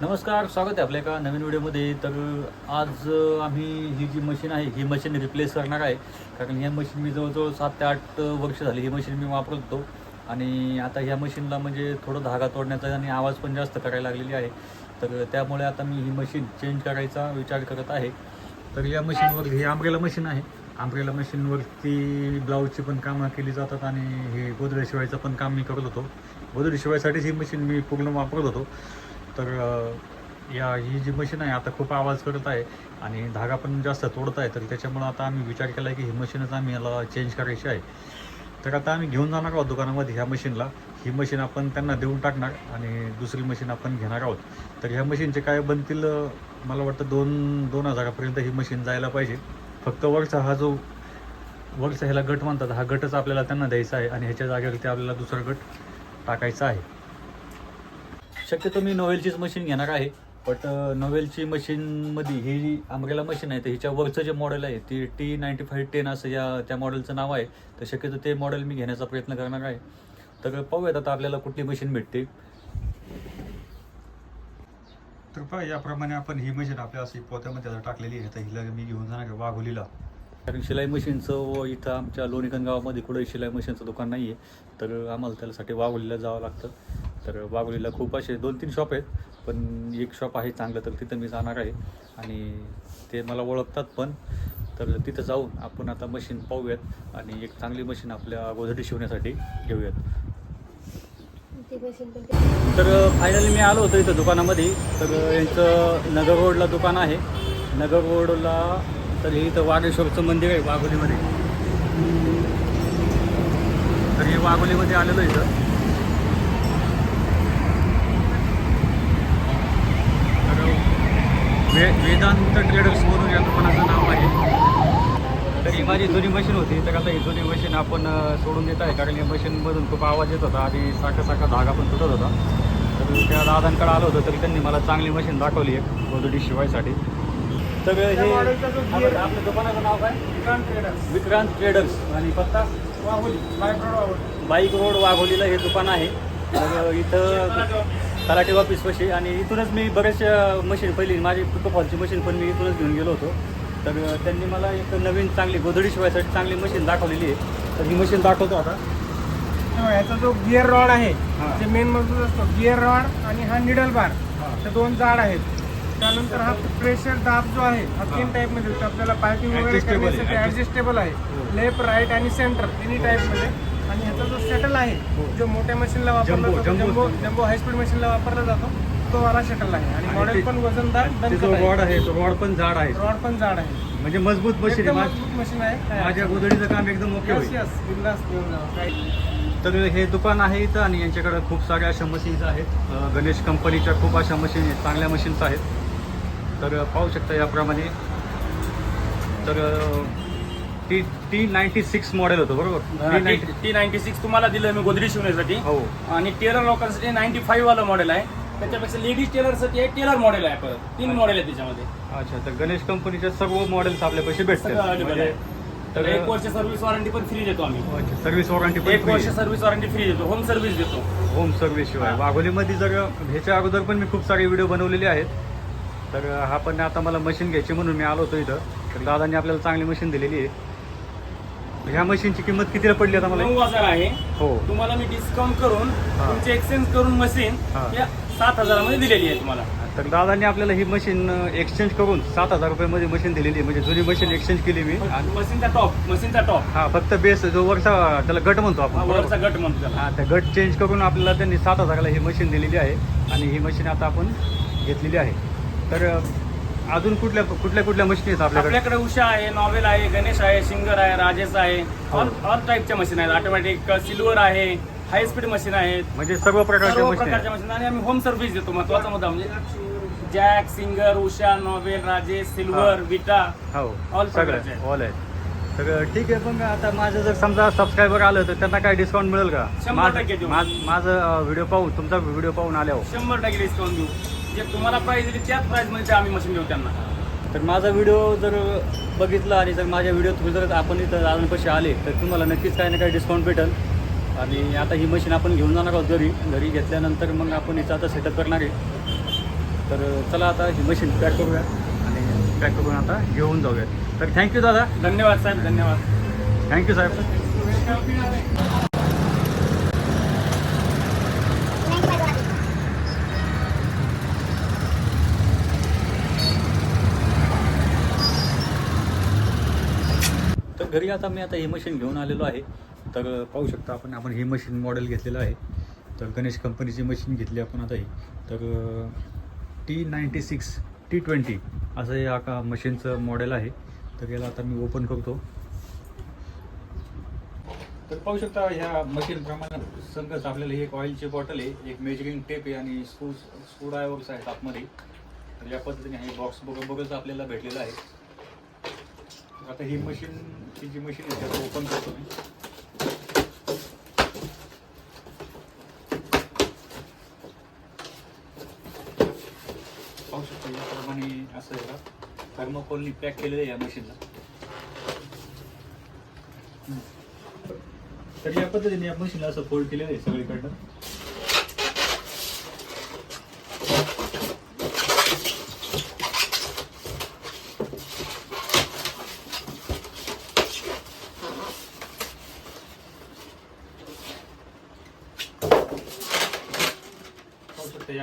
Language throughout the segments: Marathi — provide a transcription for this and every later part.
नमस्कार स्वागत आहे आपल्या एका नवीन व्हिडिओमध्ये. तर आज आम्ही ही जी मशीन आहे ही मशीन रिप्लेस करणार आहे. कारण ह्या मशीन मी जवळजवळ सात ते आठ वर्ष झाली ही मशीन मी वापरत. होतो आणि आता ह्या मशीनला म्हणजे थोडं धागा तोडण्याचा आणि आवाज पण जास्त करायला लागलेली आहे. तर त्यामुळे आता मी ही मशीन चेंज करायचा विचार करत आहे. तर या मशीनवर ही आंब्रेला मशीन आहे. आंब्रेला मशीनवरती ब्लाऊजची पण कामं केली जातात आणि हे गोदडे शिवायचं पण काम मी करत होतो. गोदडे शिवायसाठीच ही मशीन मी पूर्ण वापरत होतो. तर या ही जी मशीन आहे आता खूप आवाज करत आहे आणि धागा पण जास्त तोडत आहे तर त्याच्यामुळं आता आम्ही विचार केला आहे की ही मशीनच आम्ही याला चेंज करायची आहे. तर आता आम्ही घेऊन जाणार आहोत दुकानामध्ये ह्या मशीनला ही मशीन आपण त्यांना देऊन टाकणार आणि दुसरी मशीन आपण घेणार आहोत. तर ह्या मशीनचे काय बनतील मला वाटतं दोन दोन हजारापर्यंत ही मशीन जायला पाहिजे. फक्त वरचा हा जो वरचा ह्याला गट म्हणतात हा गटच आपल्याला त्यांना द्यायचा आहे आणि ह्याच्या जागेवरती आपल्याला दुसरा गट टाकायचा आहे. शक्यतो मी नोवेलचीच मशीन घेणार आहे. बट नोवेलची मशीनमध्ये ही जी आंब्रेला मशीन आहे तर हिच्या वरचं जे मॉडेल आहे ती टी नाईन्टी फाईव्ह टेन असं या त्या मॉडेलचं नाव आहे. तर शक्यतो ते मॉडेल मी घेण्याचा प्रयत्न करणार आहे. तर पाहूयात आता आपल्याला कुठली मशीन भेटते. तर पहा याप्रमाणे आपण ही मशीन आपल्या अशी पोत्यामध्ये आता टाकलेली आहे तर हिला मी घेऊन जाणार वाघोलीला. कारण शिलाई मशीनचं व इथं आमच्या लोणीकन गावामध्ये कुठंही शिलाई मशीनचं दुकान नाही आहे तर आम्हाला त्यासाठी वाघोलीला जावं लागतं. तर वाघोलीला खूप असे दोन तीन शॉप आहेत. पण एक शॉप आहे चांगलं तर तिथं मी जाणार आहे. आणि ते मला ओळखतात पण. तर तिथं जाऊन आपण आता मशीन पाहूयात आणि एक चांगली मशीन आपल्या गोधडी शिवण्यासाठी घेऊयात. तर फायनली मी आलो होतो इथं दुकानामध्ये. तर यांचं नगर रोडला दुकान आहे. नगर रोडला तर हे इथं वाघेश्वरचं मंदिर आहे वाघोलीमध्ये. तर हे वाघोलीमध्ये आलेलं आहे इथं. तर वे वेदांत ट्रेडर्स म्हणून या दुकानाचं नाव आहे. तर ही माझी जुनी मशीन होती तर आता ही जुनी मशीन आपण सोडून देत आहे कारण या मशीनमधून खूप आवाज येत होता आणि साखा साखा धागा पण तुटत होता. तर त्या दादांकडे आलो होतं तरी त्यांनी मला चांगली मशीन दाखवली एक गोदडी शिवायसाठी. तर हे आपल्या दुकानाचं नाव काय? विक्रांत ट्रेडर्स विक्रांत ट्रेडर्स आणि पत्ता? वाहुली बायप्रोड वाहुली बाईक रोड वाघोलीला हे दुकान आहे. तर इथं तलाठी ऑफिस पाशी. आणि इथूनच मी बऱ्याचशा मशीन पहिली माझी हॉलची मशीन पण मी इथूनच घेऊन गेलो होतो. तर त्यांनी मला एक नवीन चांगली गोधडी शिवायसाठी चांगली मशीन दाखवलेली आहे. तर ही मशीन दाखवतो आता. याचा जो गिअर रॉड आहे. जे मेन मजबूत असतो गिअर रॉड आणि हा निडल बार ते दोन जाड आहेत. त्यानंतर हा प्रेशर दाब जो आहे हा तीन टाईपमध्ये आपल्याला पायपिंग वगैरे करण्यासाठी ऍडजस्टेबल आहे. हो. लेफ्ट राईट आणि सेंटर तिन्ही टाईपमध्ये. आणि ह्याचा जो सेटल आहे हो. जो मोठ्या मशीनला वापरला जातो. जम्बो जम्बो हाय स्पीड मशीनला वापरला जातो तो वाला शटल आहे. आणि मॉडेल पण वजनदार रॉड आहे. रॉड पण जाड आहे. रॉड पण जाड आहे. म्हणजे मजबूत मशीन मजबूत मशीन आहे माझ्या गोधडीचं काम एकदम ओके बिंदास तर हे दुकान आहे इथं आणि यांच्याकडे खूप साऱ्या अशा मशीन्स आहेत. गणेश कंपनीच्या खूप अशा मशीन आहेत चांगल्या मशीन्स आहेत. तर पाहू शकता याप्रमाणे. तर T T ninety six model होतं बरोबर? टी नाईन्टी सिक्स तुम्हाला दिलं मी गोदरी शिवण्यासाठी. हो. आणि टेलर लोकांसाठी नाईन्टी फाईव्ह वाला मॉडेल आहे. त्याच्यापेक्षा लेडीज टेलरसाठी एक टेलर मॉडेल आहे परत तीन मॉडेल आहे त्याच्यामध्ये. अच्छा तर गणेश कंपनीच्या सर्व मॉडेल्स आपल्यापाशी सगळं भेटतात म्हणजे आहे. तर एक वर्ष सर्व्हिस वॉरंटी पण फ्री देतो आम्ही. सर्व्हिस वॉरंटी एक वर्ष सर्व्हिस वॉरंटी फ्री देतो. होम सर्व्हिस देतो. होम सर्व्हिस शिवाय. वाघोलीमध्ये जर ह्याच्या अगोदर पण मी खूप सारे व्हिडिओ बनवलेले आहेत. तर हा पण आता मला मशीन घ्यायची म्हणून मी आलो होतो इथं. तर दादांनी आपल्याला चांगली मशीन दिलेली आहे. ह्या मशीनची किंमत कितीला पडली आता मला? नऊ हजार आहे. हो. तुम्हाला मी डिस्काउंट करून हा. तुमचे एक्सचेंज करून मशीन हा. या सात हजारामध्ये दिलेली आहे तुम्हाला. तर दादांनी आपल्याला ही मशीन एक्सचेंज करून सात हजार रुपयामध्ये मशीन दिलेली आहे. म्हणजे जुनी मशीन एक्सचेंज केली मी. आणि मशीनचा टॉप मशीनचा टॉप हा फक्त बेस जो वरचा त्याला गट म्हणतो आपण. वरचा? गट म्हणतो त्याला. हा त्या गट चेंज करून आपल्याला त्यांनी सात हजाराला ही मशीन दिलेली आहे. आणि ही मशीन आता आपण घेतलेली आहे. तर अजून कुठल्या कुठल्या कुठल्या मशीन आहेत आपल्याकडे? आपल्याकडे उषा आहे नॉवेल आहे गणेश आहे सिंगर आहे राजेश आहे. ऑल ऑल टाईपच्या मशीन आहेत. ऑटोमॅटिक सिल्वर आहे हाय स्पीड मशीन आहेत. म्हणजे सर्व प्रकारच्या सर्व मशीन प्रकारच्या मशीन आणि आम्ही होम सर्व्हिस देतो महत्त्वाचा मुद्दा म्हणजे Jack Singer Usha novel Rajesh silver विटा हो. All सगळं आहेत. ऑल आहे तर ठीक आहे पण आता माझं जर समजा सबस्क्रायबर आलं तर त्यांना काय डिस्काउंट मिळेल का? शंभर माझं टक्के देऊ. माझं- माझं व्हिडिओ पाहून तुमचा व्हिडिओ पाहून आल्यावर. शंभर टक्के डिस्काउंट देऊ. जे तुम्हाला प्राइस दिली त्याच प्राइसमध्ये आम्ही मशीन देऊ त्यांना. तर माझा व्हिडिओ जर बघितला आणि जर माझ्या व्हिडिओ तुम्ही जर आपण इथं दादांपाशी आले तर तुम्हाला नक्कीच काही ना काही डिस्काउंट भेटेल. आणि आता ही मशीन आपण घेऊन जाणार आहोत घरी. घरी घेतल्यानंतर मग आपण हिचं आता सेटअप करणार आहे. तर चला आता ही मशीन पॅक करूया आणि पॅक करून आता घेऊन जाऊयात तर थँक्यू दादा. धन्यवाद साहेब धन्यवाद. थँक्यू साहेब. घरी आता मी आता हे मशीन घेऊन आलेलो आहे. तर पाहू शकता आपण आपण हे मशीन मॉडेल घेतलेलं आहे. तर गणेश कंपनीची मशीन घेतली आपण आता ही. तर T ninety six T twenty असं या का मशीनचं मॉडेल आहे. तर याला आता मी ओपन करतो. तर पाहू शकता ह्या मशीनप्रमाणे संघच संगच आपल्याला एक ऑइलची बॉटल आहे एक मेजरिंग टेप आहे आणि स्क्रू स्क्रू ड्रायव्हर्स आहेत आतमध्ये. तर या पद्धतीने हे बॉक्स बघ बघत आपल्याला भेटलेलं आहे. आता ही मशीन ही जी मशीन आहे त्याचं ओपन करतो मी. पाहू शकतो याप्रमाणे असं याला थर्मोकोलनी पॅक केलेलं आहे या मशीनला तर या पद्धतीने या मशीनला असं फोल्ड केलेलं आहे सगळीकडनं.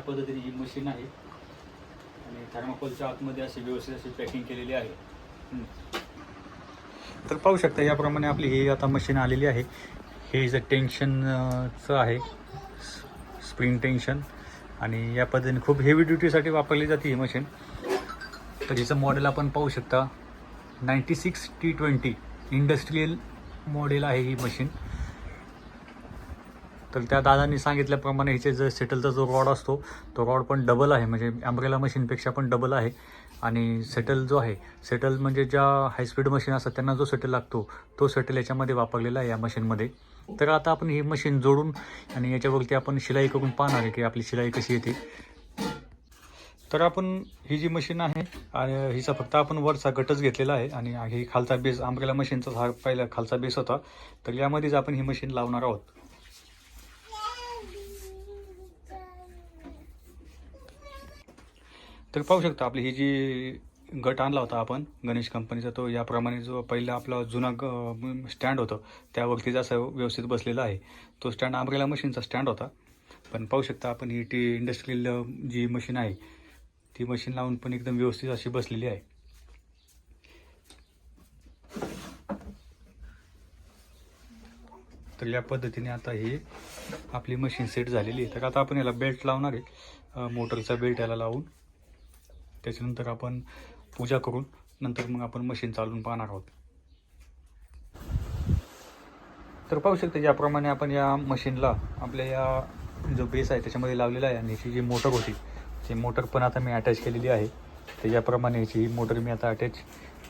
ह्या या पद्धतीने ही मशीन आहे आणि थर्माकोलच्या आतमध्ये अशी व्यवस्थित अशी पॅकिंग केलेली आहे. तर पाहू शकता याप्रमाणे आपली ही आता मशीन आलेली आहे. हे जे टेन्शनचं आहे. स्प्रिंग टेन्शन आणि या पद्धतीने खूप हेवी ड्युटीसाठी वापरली जाते ही मशीन तर हिचं मॉडेल आपण पाहू शकता. Ninety six T twenty industrial model आहे ही मशीन तर त्या दादांनी सांगितल्याप्रमाणे ह्याचे जे सेटलचा जो रॉड असतो तो रॉड पण डबल आहे. म्हणजे अम्ब्रेला मशीनपेक्षा पण डबल आहे. आणि सेटल जो आहे सेटल म्हणजे ज्या हायस्पीड मशीन असतात त्यांना जो सेटल लागतो तो सेटल याच्यामध्ये वापरलेला आहे या मशीनमध्ये तर आता आपण ही मशीन जोडून आणि याच्यावरती आपण शिलाई करून पाहणार आहे की आपली शिलाई कशी येते. तर आपण ही जी मशीन आहे आणि हिचा फक्त आपण वरचा गटच घेतलेला आहे. आणि ही खालचा बेस आंब्रेला मशीनचा हा पहिला खालचा बेस होता. तर यामध्येच आपण ही मशीन लावणार आहोत. तर पाहू शकता आपली ही जी गट आणला होता आपण गणेश कंपनीचा तो याप्रमाणे जो पहिला आपला जुना स्टँड होतं त्यावरती जसं व्यवस्थित बसलेला आहे. तो स्टँड आंब्रेला मशीनचा स्टँड होता. पण पाहू शकता आपण ही टी इंडस्ट्रियल जी मशीन आहे ती मशीन लावून पण एकदम व्यवस्थित अशी बसलेली आहे. तर या पद्धतीने आता ही आपली मशीन सेट झालेली आहे. तर आता आपण याला बेल्ट लावणार आहे. मोटरचा बेल्ट याला लावून. त्याच्यानंतर आपण पूजा करून नंतर मग आपण मशीन चालवून पाहणार आहोत. तर पाहू शकता याप्रमाणे आपण या मशीनला आपल्या या जो बेस आहे त्याच्यामध्ये लावलेला आहे आणि याची जी मोटर होती ती मोटर पण आता मी अटॅच केलेली आहे. तर याप्रमाणे याची ही मोटर मी आता अटॅच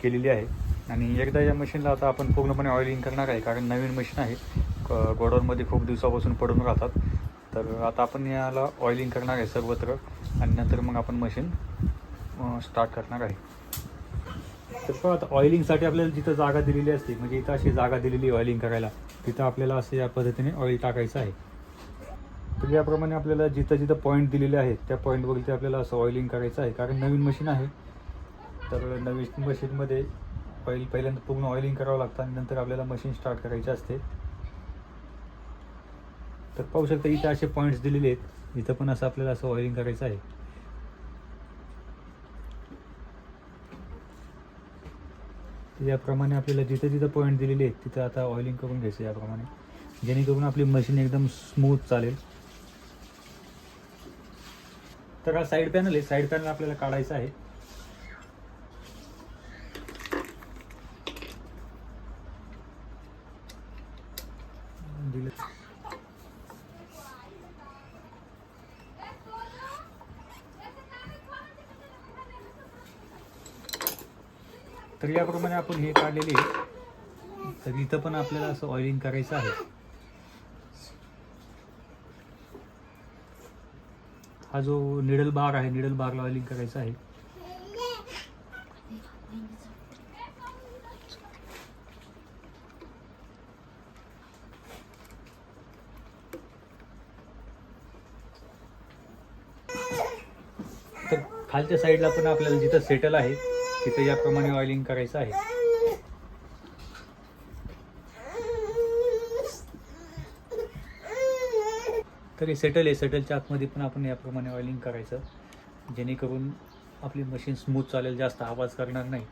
केलेली आहे. आणि एकदा या मशीनला आता आपण पूर्णपणे ऑइलिंग करणार आहे कारण नवीन मशीन आहे. गोडाऊनमध्ये खूप दिवसापासून पडून राहतात. तर आता आपण याला ऑइलिंग करणार आहे सर्वत्र. आणि नंतर मग आपण मशीन स्टार्ट करणार आहे. तर आता ऑइलिंगसाठी आपल्याला जिथं जागा दिलेली असते म्हणजे इथं अशी जागा दिलेली ऑइलिंग करायला तिथं आपल्याला असं या पद्धतीने ऑइल टाकायचं आहे. तर याप्रमाणे आपल्याला जिथं जिथं पॉईंट दिलेले आहेत त्या पॉईंटवरती आपल्याला असं ऑइलिंग करायचं आहे कारण नवीन मशीन आहे. तर नवीन मशीनमध्ये पहिल पहिल्यांदा पूर्ण ऑइलिंग करावं लागतं आणि नंतर आपल्याला मशीन स्टार्ट करायची असते. तर पाहू शकता इथं असे पॉईंट्स दिलेले आहेत इथं पण असं आपल्याला असं ऑइलिंग करायचं आहे. याप्रमाणे आपल्याला जिथं जिथं पॉईंट दिलेले आहेत तिथं आता ऑइलिंग करून घ्यायचं याप्रमाणे. जेणेकरून आपली मशीन एकदम स्मूथ चालेल. तर हा साईड पॅनल आहे. साईड पॅनल आपल्याला काढायचा आहे दिलं त्याप्रमाणे आपण हे काढलेले तर इथं पण आपल्याला असं ऑइलिंग करायचं आहे. हा जो निडल बार आहे निडल बारला ऑइलिंग करायचं आहे. तर खालच्या साईडला पण आपल्याला जिथं सेटल आहे तिथे याप्रमाणे ऑइलिंग करायचं आहे. तरी सेटल आहे सेटलच्या आतमध्ये पण आपण याप्रमाणे ऑइलिंग करायचं. जेणेकरून आपली मशीन स्मूथ चालेल जास्त आवाज करणार नाही.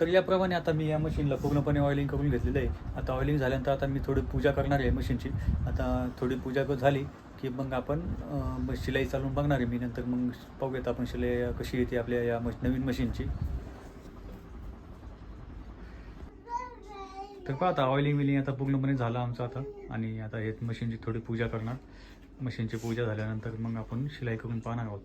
तर याप्रमाणे आता मी या मशीनला पूर्णपणे ऑइलिंग करून घेतलेलं आहे. आता ऑइलिंग झाल्यानंतर आता मी थोडी पूजा करणार आहे मशीनची. आता थोडी पूजा झाली की मग आपण शिलाई चालवून बघणार आहे मी. नंतर मग पाहूयात आपण शिलाई कशी येते आपल्या या मश नवीन मशीनची. तर पहा आता ऑइलिंग विलिंग आता पूर्णपणे झालं आमचं आता. आणि आता हे मशीनची थोडी पूजा करणार. मशीनची पूजा झाल्यानंतर मग आपण शिलाई करून पाहणार आहोत.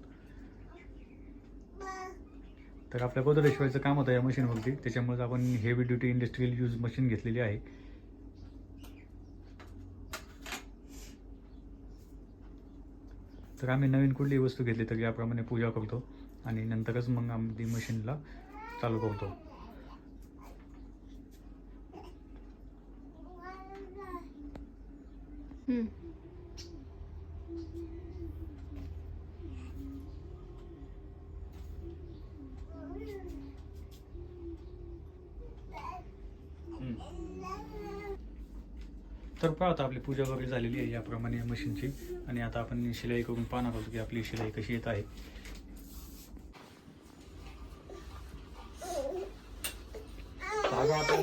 तर आपल्या गोदरेज शिवायचं काम होतं या मशीनवरती त्याच्यामुळे आपण heavy duty industrial use machine घेतलेली आहे. तर आम्ही नवीन कुठलीही वस्तू घेतली तर याप्रमाणे पूजा करतो आणि नंतरच मग आम्ही मशीनला चालू करतो. हम्म. तर पहा आता आपली पूजा वगैरे झालेली आहे याप्रमाणे या मशीनची. आणि आता आपण शिलाई करून पाहणार आहोत की आपली शिलाई कशी येत आहे. धागा आपण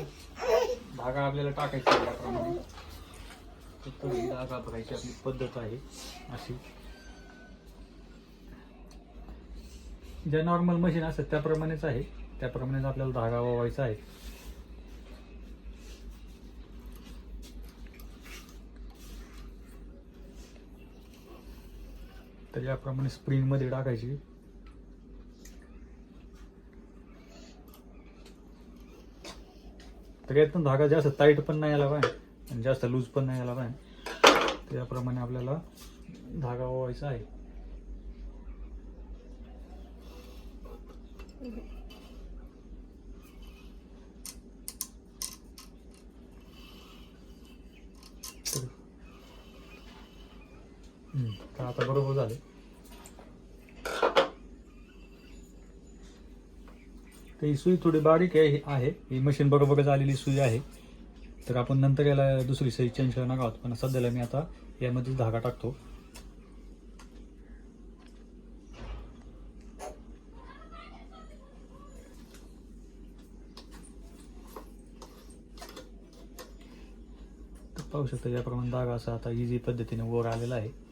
धागा आपल्याला टाकायचा आहे याप्रमाणे. तर धागा भरायची आपली पद्धत आहे अशी. ज्या नॉर्मल मशीन असतात त्याप्रमाणेच आहे. त्याप्रमाणेच आपल्याला धागा वावायचा आहे. तर याप्रमाणे स्प्रिंगमध्ये टाकायची. तर यातून धागा जास्त टाईट पण नाही आला पाहिजे आणि जास्त लूज पण नाही आला पाहिजे तर याप्रमाणे आपल्याला धागा ओवायचा आहे. तर तर आता बरोबर झाले. तर ही सुई थोडी बारीक आहे आहे. ही मशीन बरोबरच आलेली सुई आहे. तर आपण नंतर याला दुसरी सई चेंज करणार आहोत. पण सध्याला मी आता यामध्ये धागा टाकतो. तर पाहू शकता याप्रमाणे धागा असा आता इझी पद्धतीने वर आलेला आहे.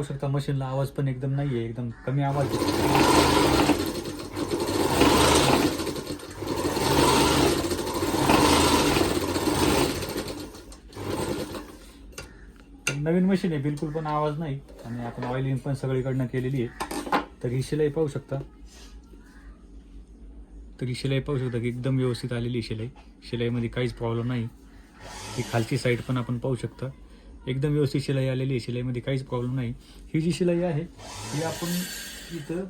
पाहू शकता मशीनला आवाज पण एकदम नाही आहे एकदम कमी आवाज नवीन मशीन आहे बिलकुल पण आवाज नाही. आणि आपण ऑइलिंग पण सगळीकडनं केलेली आहे. तर ही शिलाई पाहू शकता. तर ही शिलाई पाहू शकता की एकदम व्यवस्थित आलेली शिलाई. शिलाईमध्ये काहीच प्रॉब्लेम नाही. ही खालची साईड पण आपण पाहू शकता. एकदम व्यवस्थित शिलाई आलेली आहे. शिलाईमध्ये काहीच प्रॉब्लेम नाही. ही जी शिलाई आहे ही आपण इथं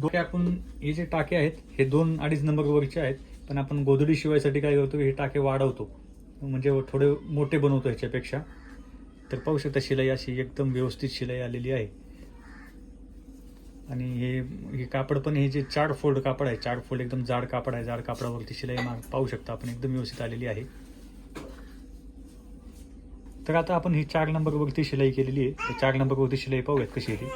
दोन आपण हे जे टाके आहेत हे दोन अडीच नंबरवरचे आहेत. पण आपण गोधडी शिवायसाठी काय करतो हे टाके वाढवतो. म्हणजे थोडे मोठे बनवतो ह्याच्यापेक्षा. तर पाहू शकता शिलाई अशी एकदम व्यवस्थित शिलाई आलेली आहे. आणि हे हे कापड पण हे जे चार फोल्ड कापड आहे चार फोल्ड एकदम जाड कापड आहे. जाड कापडावरती शिलाई मार पाहू शकता आपण एकदम व्यवस्थित आलेली आहे. तर आता आपण ही चार नंबरवरती शिलाई केलेली आहे. तर चार नंबरवरती शिलाई पाहूयात कशी आहे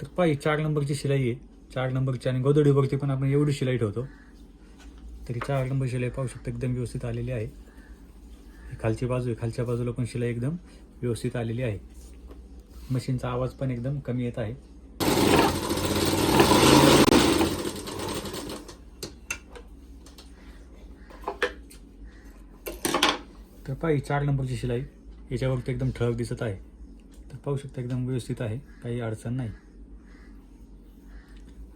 तर पाहि चार नंबरची शिलाई आहे. चार नंबरची आणि गोदडीवरती पण आपण एवढी शिलाई ठेवतो. तरी चार नंबर शिलाई पाहू शकतो एकदम व्यवस्थित आलेली आहे. ही खालची बाजू आहे. खालच्या बाजूला पण शिलाई एकदम व्यवस्थित आलेली आहे. मशीनचा आवाज पण एकदम कमी येत आहे. तर पाहि चार नंबरची शिलाई. याच्यावरती एकदम ठळक दिसत आहे. तर पाहू शकता एकदम व्यवस्थित आहे. काही अडचण नाही.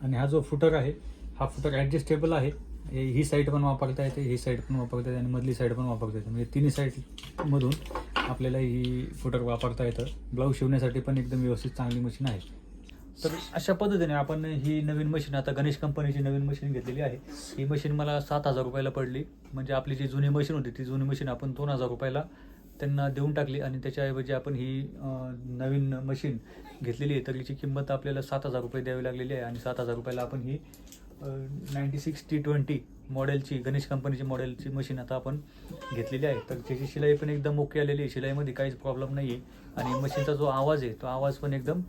आणि हा जो फुटर आहे हा फुटर ॲडजस्टेबल आहे. ही साईड पण वापरता येते ही साईड पण वापरता येते आणि मधली साईड पण वापरता येते. म्हणजे तिन्ही साईडमधून आपल्याला ही फुटर वापरता येतं. ब्लाऊज शिवण्यासाठी पण एकदम व्यवस्थित चांगली मशीन आहे. तर अशा पद्धतीने आपण ही नवीन मशीन आता गणेश कंपनीची नवीन मशीन घेतलेली आहे. ही मशीन मला सात हजार रुपयाला पडली. म्हणजे आपली जी जुनी मशीन होती ती जुनी मशीन आपण दोन हजार रुपयाला त्यांना देऊन टाकली आणि त्याच्याऐवजी आपण ही नवीन मशीन घेतलेली आहे. तर हिची किंमत आपल्याला सात हजार रुपये द्यावी लागलेली आहे आणि सात हजार रुपयाला आपण ही नाईन्टी सिक्स टी ट्वेंटी मॉडेलची गणेश कंपनीची मॉडेलची मशीन आता आपण घेतलेली आहे. तर त्याची शिलाई पण एकदम ओके आलेली आहे. शिलाईमध्ये काहीच प्रॉब्लेम नाही आहे आणि मशीनचा जो आवाज आहे तो आवाज पण एकदम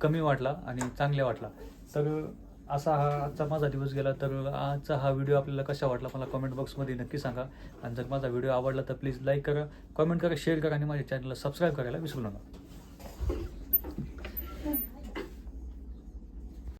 कमी वाटला आणि चांगला वाटला. तर असा हा आजचा माझा दिवस गेला. तर आजचा हा व्हिडिओ आपल्याला कसा वाटला मला कमेंट बॉक्समध्ये नक्की सांगा. आणि जर माझा व्हिडिओ आवडला तर प्लीज लाईक करा कमेंट करा शेअर करा आणि माझ्या चॅनलला सबस्क्राईब करायला विसरू नका.